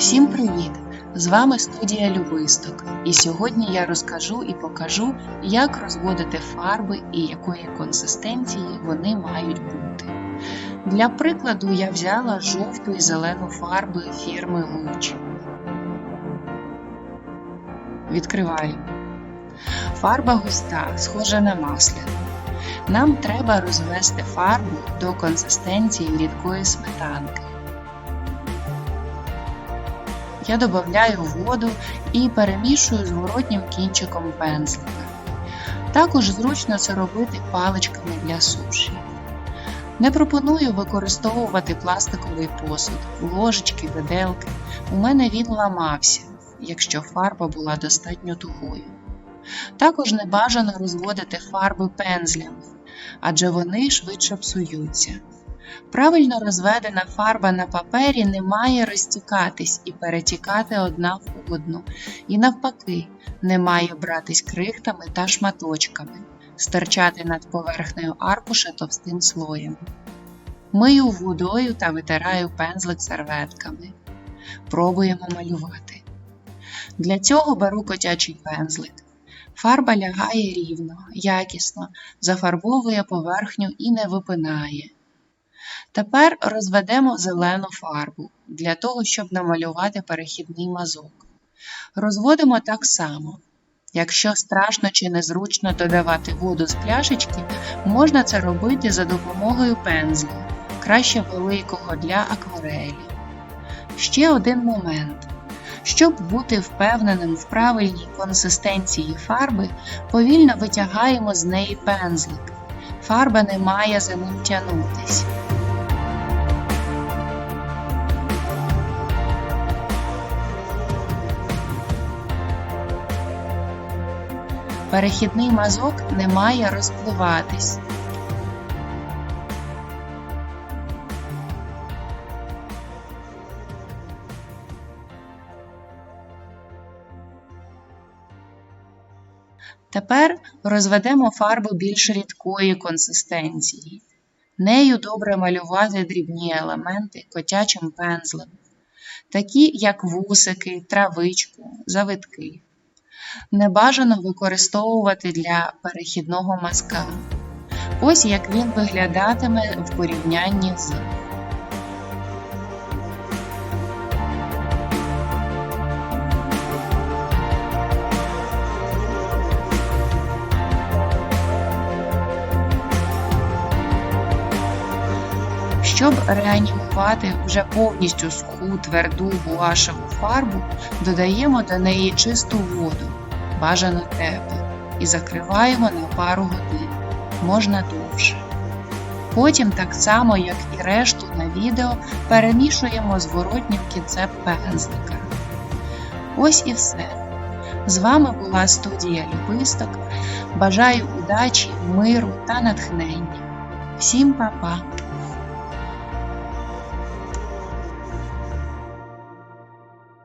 Всім привіт! З вами студія Любисток. І сьогодні я розкажу і покажу, як розводити фарби і якої консистенції вони мають бути. Для прикладу я взяла жовту і зелену фарби фірми Луч. Відкриваю. Фарба густа, схожа на масляну. Нам треба розвести фарбу до консистенції рідкої сметанки. Я додаю воду і перемішую зворотнім кінчиком пензлика. Також зручно це робити паличками для суші. Не пропоную використовувати пластиковий посуд, ложечки, виделки. У мене він ламався, якщо фарба була достатньо тугою. Також не бажано розводити фарби пензлями, адже вони швидше псуються. Правильно розведена фарба на папері не має розтікатись і перетікати одна в одну, і навпаки, не має братись крихтами та шматочками, стирчати над поверхнею аркуша товстим слоєм. Мию водою та витираю пензлик серветками. Пробуємо малювати. Для цього беру котячий пензлик. Фарба лягає рівно, якісно, зафарбовує поверхню і не випинає. Тепер розведемо зелену фарбу для того, щоб намалювати перехідний мазок. Розводимо так само. Якщо страшно чи незручно додавати воду з пляшечки, можна це робити за допомогою пензля, краще великого для акварелі. Ще один момент. Щоб бути впевненим в правильній консистенції фарби, повільно витягаємо з неї пензлик. Фарба не має за ним тягнутись. Перехідний мазок не має розпливатись. Тепер розведемо фарбу більш рідкої консистенції. Нею добре малювати дрібні елементи котячим пензлем, такі як вусики, травичку, завитки. Не бажано використовувати для перехідного мазка. Ось як він виглядатиме в порівнянні з. Щоб реанімувати вже повністю суху тверду гуашеву фарбу, додаємо до неї чисту воду, бажано теплу, і закриваємо на пару годин, можна довше. Потім, так само, як і решту на відео, перемішуємо зворотнім кінцем пензлика. Ось і все. З вами була студія Любисток. Бажаю удачі, миру та натхнення. Всім па-па!